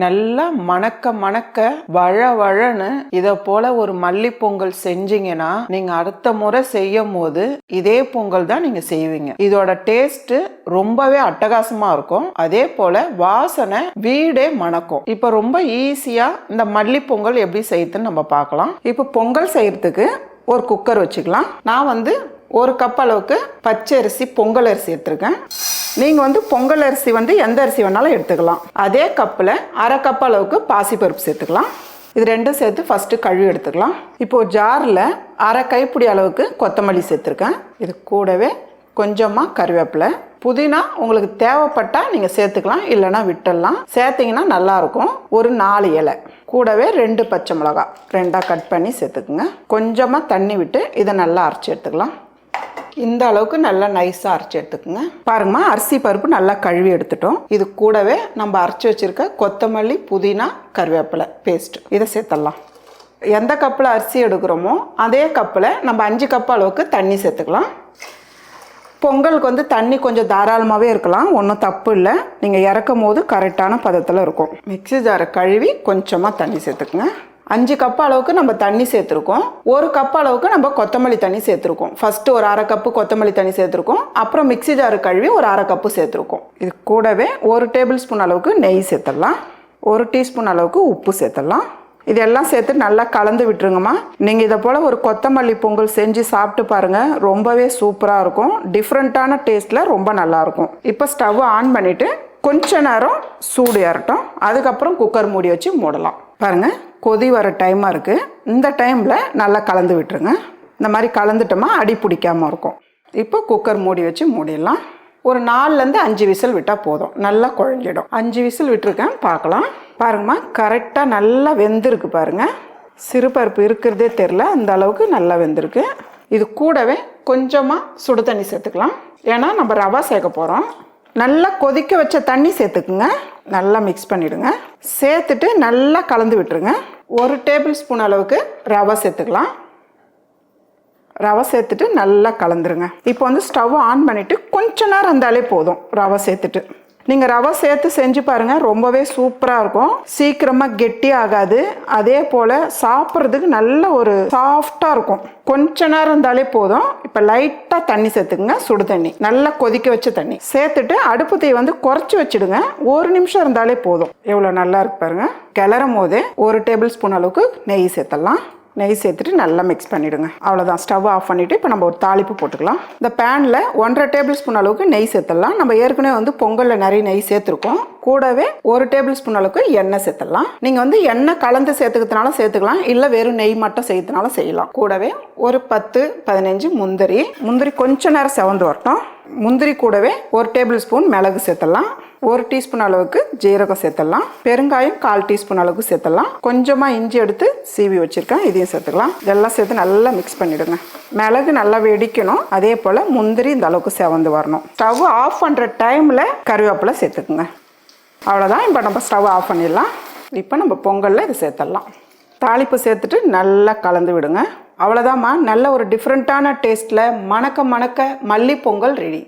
நல்லா மணக்க மணக்க வழ வழன்னு இதை போல ஒரு மல்லி பொங்கல் செஞ்சீங்கன்னா நீங்க அடுத்த முறை செய்யும் போது இதே பொங்கல் தான் நீங்க செய்வீங்க. இதோட டேஸ்ட் ரொம்பவே அட்டகாசமா இருக்கும். அதே போல வாசனை வீடே மணக்கும். இப்போ ரொம்ப ஈஸியா இந்த மல்லி பொங்கல் எப்படி செய்யுதுன்னு நம்ம பார்க்கலாம். இப்போ பொங்கல் செய்யறதுக்கு ஒரு குக்கர் வச்சுக்கலாம். நான் வந்து ஒரு கப் அளவுக்கு பச்சை அரிசி பொங்கல் அரிசி எடுத்துருக்கேன். நீங்கள் வந்து பொங்கல் அரிசி வந்து எந்த அரிசி வேணாலும் எடுத்துக்கலாம். அதே கப்பில் அரை கப் அளவுக்கு பாசிப்பருப்பு சேர்த்துக்கலாம். இது ரெண்டும் சேர்த்து ஃபஸ்ட்டு கழுவி எடுத்துக்கலாம். இப்போது ஜாரில் அரை கைப்பிடி அளவுக்கு கொத்தமல்லி சேர்த்துருக்கேன். இது கூடவே கொஞ்சமாக கருவேப்பிலை. புதினா உங்களுக்கு தேவைப்பட்டால் நீங்கள் சேர்த்துக்கலாம் இல்லைன்னா விட்டுடலாம். சேர்த்திங்கன்னா நல்லாயிருக்கும் ஒரு நாலு இலை. கூடவே ரெண்டு பச்சை மிளகா ரெண்டாக கட் பண்ணி சேர்த்துக்குங்க. கொஞ்சமாக தண்ணி விட்டு இதை நல்லா அரைச்சி எடுத்துக்கலாம். இந்த அளவுக்கு நல்லா நைஸாக அரைச்சி எடுத்துக்கோங்க. பாருங்கம்மா அரிசி பருப்பு நல்லா கழுவி எடுத்துட்டோம். இது கூடவே நம்ம அரைச்சி வச்சிருக்க கொத்தமல்லி புதினா கருவேப்பிலை பேஸ்ட் இதை சேர்த்துடலாம். எந்த கப்பில் அரிசி எடுக்கிறோமோ அதே கப்பில் நம்ம அஞ்சு கப் அளவுக்கு தண்ணி சேர்த்துக்கலாம். பொங்கலுக்கு வந்து தண்ணி கொஞ்சம் தாராளமாகவே இருக்கலாம். ஒன்றும் தப்பு இல்லை. நீங்கள் இறக்கும் போது கரெக்டான பதத்தில் இருக்கும். மிக்சி ஜாரை கழுவி கொஞ்சமாக தண்ணி சேர்த்துக்குங்க. அஞ்சு கப் அளவுக்கு நம்ம தண்ணி சேர்த்துருக்கோம். ஒரு கப் அளவுக்கு நம்ம கொத்தமல்லி தண்ணி சேர்த்துருக்கோம். ஃபஸ்ட்டு ஒரு அரை கப்பு கொத்தமல்லி தண்ணி சேர்த்துருக்கோம். அப்புறம் மிக்ஸி ஜாரு கழுவி ஒரு அரை கப்பு சேர்த்துருக்கோம். இது கூடவே ஒரு டேபிள் ஸ்பூன் அளவுக்கு நெய் சேர்த்துடலாம். ஒரு டீஸ்பூன் அளவுக்கு உப்பு சேர்த்துடலாம். இதெல்லாம் சேர்த்து நல்லா கலந்து விட்டுருங்கம்மா. நீங்கள் இதை போல் ஒரு கொத்தமல்லி பொங்கல் செஞ்சு சாப்பிட்டு பாருங்கள் ரொம்பவே சூப்பராக இருக்கும். டிஃப்ரெண்ட்டான டேஸ்ட்டில் ரொம்ப நல்லாயிருக்கும் இப்போ ஸ்டவ் ஆன் பண்ணிவிட்டு கொஞ்ச நேரம் சூடு ஏறட்டும். அதுக்கப்புறம் குக்கர் மூடி வச்சு மூடலாம். பாருங்கள் கொதி வர டைமாக இருக்குது இந்த டைமில் நல்லா கலந்து விட்டுருங்க. இந்த மாதிரி கலந்துட்டோமா அடி பிடிக்காமல் இருக்கும். இப்போ குக்கர் மூடி வச்சு மூடிடலாம். ஒரு நாலுலேருந்து அஞ்சு விசில் விட்டால் போதும். நல்லா குழஞ்சிடும். அஞ்சு விசில் விட்டுருக்கேன். பார்க்கலாம். பாருங்கம்மா கரெக்டாக நல்லா வெந்திருக்கு பாருங்கள் சிறுபருப்பு இருக்கிறதே தெரில அந்த அளவுக்கு நல்லா வெந்திருக்கு. இது கூடவே கொஞ்சமாக சுடு தண்ணி சேர்த்துக்கலாம். ஏன்னா நம்ம ரவா சேர்க்க போகிறோம் நல்லா கொதிக்க வச்ச தண்ணி சேர்த்துக்குங்க. நல்லா மிக்ஸ் பண்ணிவிடுங்க சேர்த்துட்டு நல்லா கலந்து விட்டுருங்க. ஒரு டேபிள் ஸ்பூன் அளவுக்கு ரவை சேர்த்துக்கலாம். ரவை சேர்த்துட்டு நல்லா கலந்துருங்க. இப்போ வந்து ஸ்டவ் ஆன் பண்ணிவிட்டு கொஞ்ச நேரம் இருந்தாலே போதும். ரவை சேர்த்துட்டு. நீங்கள் ரவை சேர்த்து செஞ்சு பாருங்கள் ரொம்பவே சூப்பராக இருக்கும். சீக்கிரமாக கெட்டி ஆகாது. அதே போல் சாப்பிட்றதுக்கு நல்ல ஒரு சாஃப்டாக இருக்கும். கொஞ்ச நேரம் இருந்தாலே போதும். இப்போ லைட்டாக தண்ணி சேர்த்துக்குங்க சுடு தண்ணி. நல்லா கொதிக்க வச்ச தண்ணி. சேர்த்துட்டு அடுப்பு தீ வந்து குறைச்சி வச்சுடுங்க. ஒரு நிமிஷம் இருந்தாலே போதும். எவ்வளோ நல்லா இருக்கு பாருங்கள் கிளறும் போதே ஒரு டேபிள் ஸ்பூன் அளவுக்கு நெய் சேர்த்துடலாம். நெய் சேர்த்துட்டு நல்லா மிக்ஸ் பண்ணிவிடுங்க அவ்வளோதான் ஸ்டவ் ஆஃப் பண்ணிவிட்டு இப்போ நம்ம ஒரு தாளிப்பு போட்டுக்கலாம். இந்த பேனில் ஒன்றரை டேபிள் ஸ்பூன் அளவுக்கு நெய் சேர்த்துடலாம். நம்ம ஏற்கனவே வந்து பொங்கலில் நிறைய நெய் சேர்த்துருக்கோம். கூடவே ஒரு டேபிள் ஸ்பூன் அளவுக்கு எண்ணெய் சேர்த்துடலாம். நீங்கள் வந்து எண்ணெய் கலந்து சேர்த்துக்கிறதுனால சேர்த்துக்கலாம். இல்லை வெறும் நெய் மட்டும் செய்யறதுனால செய்யலாம். கூடவே ஒரு பத்து பதினஞ்சு முந்திரி. முந்திரி கொஞ்ச நேரம் செவந்து வரட்டும். முந்திரி கூடவே ஒரு டேபிள் ஸ்பூன் மிளகு சேர்த்துடலாம். ஒரு டீஸ்பூன் அளவுக்கு ஜீரகம் சேர்த்துடலாம். பெருங்காயம் கால் டீஸ்பூன் அளவுக்கு சேர்த்துடலாம். கொஞ்சமாக இஞ்சி எடுத்து சீவி வச்சுருக்கேன். இதையும் சேர்த்துக்கலாம். இதெல்லாம் சேர்த்து நல்லா மிக்ஸ் பண்ணிவிடுங்க மிளகு நல்லா வெடிக்கணும். அதே போல் முந்திரி இந்த அளவுக்கு செவந்து வரணும். ஸ்டவ் ஆஃப் பண்ணுற டைமில் கருவேப்பிலை சேர்த்துக்குங்க. அவ்வளோதான் இப்போ நம்ம ஸ்டவ் ஆஃப் பண்ணிடலாம். இப்போ நம்ம பொங்கலில் இது சேர்த்துடலாம். தாளிப்பு சேர்த்துட்டு நல்லா கலந்து விடுங்க. அவ்வளோதாம்மா நல்ல ஒரு டிஃப்ரெண்ட்டான டேஸ்ட்டில் மணக்க மணக்க மல்லி பொங்கல் ரெடி